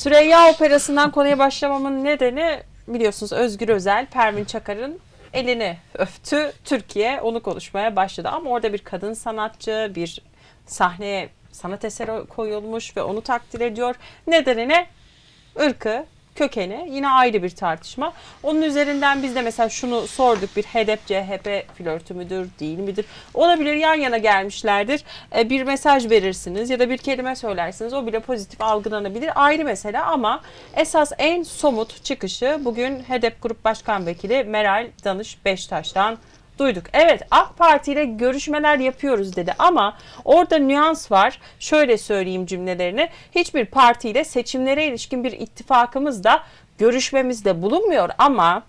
Süreyya Operası'ndan konuya başlamamın nedeni biliyorsunuz Özgür Özel, Pervin Çakar'ın elini öptü. Türkiye onu konuşmaya başladı ama orada bir kadın sanatçı, bir sahneye sanat eseri koyulmuş ve onu takdir ediyor. Nedenine ırkı, kökeni yine ayrı bir tartışma. Onun üzerinden biz de mesela şunu sorduk bir HDP CHP flörtü müdür değil midir? Olabilir yan yana gelmişlerdir. E, bir mesaj verirsiniz ya da bir kelime söylersiniz o bile pozitif algılanabilir ayrı mesele ama esas en somut çıkışı bugün HDP Grup Başkan Vekili Meral Danış Beştaş'tan duyduk. Evet AK Parti ile görüşmeler yapıyoruz dedi ama orada nüans var. Şöyle söyleyeyim cümlelerini. Hiçbir partiyle seçimlere ilişkin bir ittifakımız da görüşmemizde bulunmuyor ama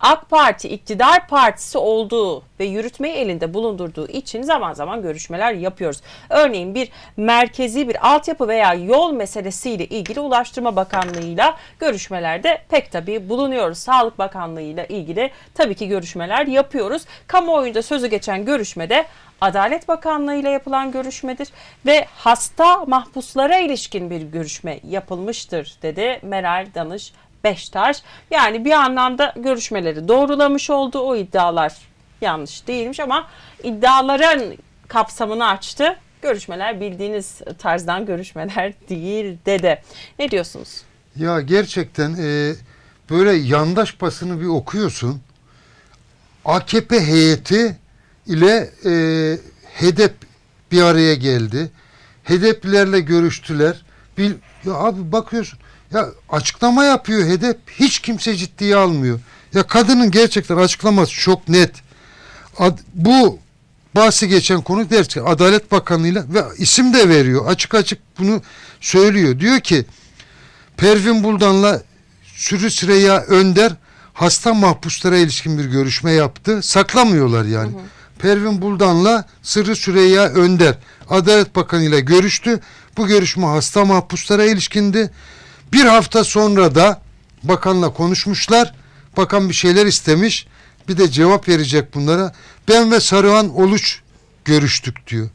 AK Parti iktidar partisi olduğu ve yürütmeyi elinde bulundurduğu için zaman zaman görüşmeler yapıyoruz. Örneğin bir merkezi bir altyapı veya yol meselesiyle ilgili Ulaştırma Bakanlığı'yla görüşmelerde pek tabii bulunuyoruz. Sağlık Bakanlığı'yla ilgili tabii ki görüşmeler yapıyoruz. Kamuoyunda sözü geçen görüşmede Adalet Bakanlığı ile yapılan görüşmedir ve hasta mahpuslara ilişkin bir görüşme yapılmıştır dedi Meral Danış Beştaş. Yani bir anlamda görüşmeleri doğrulamış oldu. O iddialar yanlış değilmiş ama iddiaların kapsamını açtı. Görüşmeler bildiğiniz tarzdan görüşmeler değil dedi. Ne diyorsunuz? Ya gerçekten e, böyle yandaş basını bir okuyorsun. AKP heyeti ile e, HEDEP bir araya geldi. HEDEP'lilerle görüştüler. Bil, ya abi bakıyorsun ya açıklama yapıyor HEDEP. Hiç kimse ciddiye almıyor. Ya kadının gerçekten açıklaması çok net. Ad- bu bahsi geçen konu derken Adalet Bakanlığı'yla ve isim de veriyor. Açık açık bunu söylüyor. Diyor ki Pervin Buldan'la Sürü Süreyya Önder hasta mahpuslara ilişkin bir görüşme yaptı. Saklamıyorlar yani. Pervin Buldan'la Sırrı Süreyya Önder Adalet Bakanı ile görüştü. Bu görüşme hasta mahpuslara ilişkindi. Bir hafta sonra da bakanla konuşmuşlar. Bakan bir şeyler istemiş. Bir de cevap verecek bunlara. Ben ve Sarıhan Oluç görüştük diyor.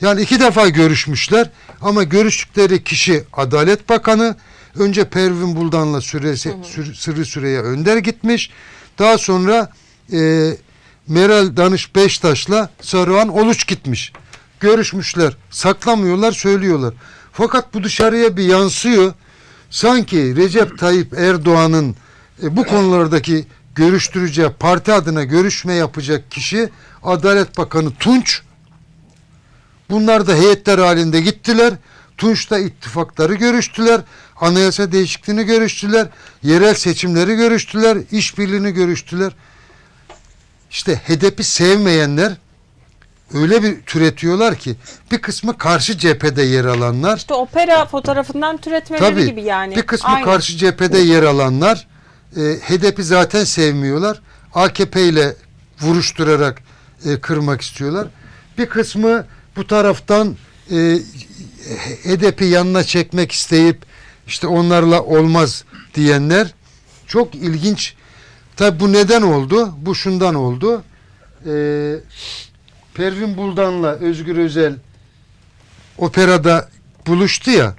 Yani iki defa görüşmüşler ama görüştükleri kişi Adalet Bakanı. Önce Pervin Buldan'la Süresi, Sür- Sırrı Süreyya Önder gitmiş. Daha sonra e, Meral Danış Beştaş'la Saruhan Oluç gitmiş. Görüşmüşler. Saklamıyorlar, söylüyorlar. Fakat bu dışarıya bir yansıyor. Sanki Recep Tayyip Erdoğan'ın e, bu konulardaki görüştüreceği parti adına görüşme yapacak kişi Adalet Bakanı Tunç. Bunlar da heyetler halinde gittiler. Tunç'ta ittifakları görüştüler. Anayasa değişikliğini görüştüler. Yerel seçimleri görüştüler. işbirliğini görüştüler. İşte HDP'i sevmeyenler öyle bir türetiyorlar ki bir kısmı karşı cephede yer alanlar İşte opera fotoğrafından türetmeleri Tabii gibi yani. bir kısmı Aynı. karşı cephede yer alanlar e, HDP'i zaten sevmiyorlar. AKP ile vuruşturarak e, kırmak istiyorlar. Bir kısmı bu taraftan e, HDP'i yanına çekmek isteyip işte onlarla olmaz diyenler çok ilginç. Tabi bu neden oldu? Bu şundan oldu. E, Pervin Buldan'la Özgür Özel operada buluştu ya.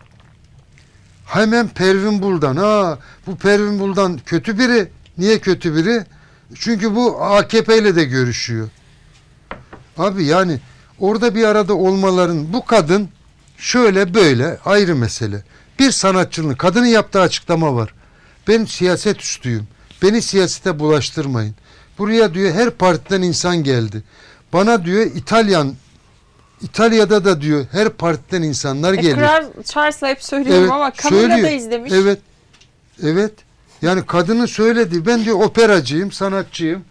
Hemen Pervin Buldan. Ha bu Pervin Buldan kötü biri. Niye kötü biri? Çünkü bu AKP ile de görüşüyor. Abi yani orada bir arada olmaların bu kadın şöyle böyle ayrı mesele. Bir sanatçının kadının yaptığı açıklama var. Ben siyaset üstüyüm. Beni siyasete bulaştırmayın. Buraya diyor her partiden insan geldi. Bana diyor İtalyan İtalya'da da diyor her partiden insanlar E, geliyor. Kral Charles'la hep söylüyorum ama Camilla da izlemiş. Evet. Evet. Yani kadının söyledi. Ben diyor operacıyım, sanatçıyım.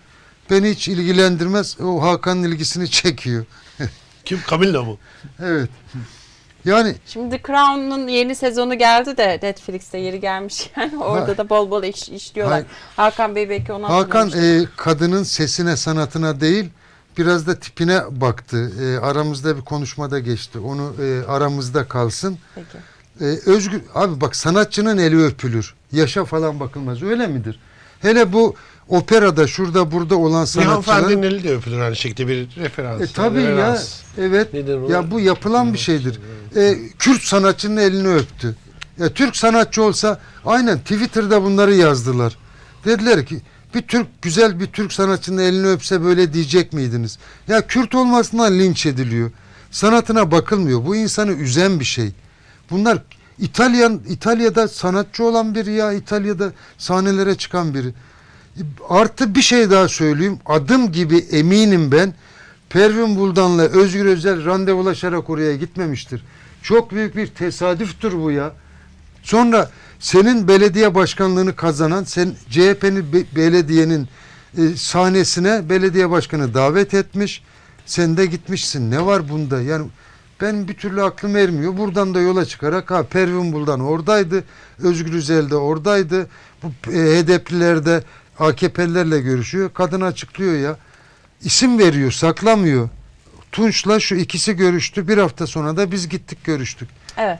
Beni hiç ilgilendirmez. O Hakan'ın ilgisini çekiyor. Kim? Camilla bu. Evet. Yani Şimdi The Crown'un yeni sezonu geldi de Netflix'te yeri gelmişken orada Ha. da bol bol iş, işliyorlar. Hayır. Hakan Bey belki onu Hakan e, kadının sesine, sanatına değil biraz da tipine baktı. E, aramızda bir konuşmada geçti. Onu e, aramızda kalsın. Peki. Ee, özgür abi bak sanatçının eli öpülür. Yaşa falan bakılmaz. Öyle midir? Hele bu operada şurada burada olan Bir sanatçılar hanımefendinin eli de öpülür aynı şekilde bir referans. e, tabii ya referans. evet Nedir o? ya bu yapılan bir şeydir. E, Kürt sanatçının elini öptü. Ya Türk sanatçı olsa aynen Twitter'da bunları yazdılar. Dediler ki bir Türk güzel bir Türk sanatçının elini öpse böyle diyecek miydiniz? Ya Kürt olmasından linç ediliyor. Sanatına bakılmıyor. Bu insanı üzen bir şey. Bunlar İtalyan İtalya'da sanatçı olan biri ya İtalya'da sahnelere çıkan biri. Artı bir şey daha söyleyeyim. Adım gibi eminim ben Pervin Buldan'la Özgür Özel randevulaşarak oraya gitmemiştir. Çok büyük bir tesadüftür bu ya. Sonra senin belediye başkanlığını kazanan, sen CHP'nin be- belediyenin e, sahnesine belediye başkanı davet etmiş. Sen de gitmişsin. Ne var bunda? Yani ben bir türlü aklım ermiyor. Buradan da yola çıkarak ha Pervin Buldan oradaydı. Özgür Özel de oradaydı. Bu e, HDP'liler de AKP'lilerle görüşüyor. Kadın açıklıyor ya. İsim veriyor, saklamıyor. Tunç'la şu ikisi görüştü. Bir hafta sonra da biz gittik görüştük. Evet.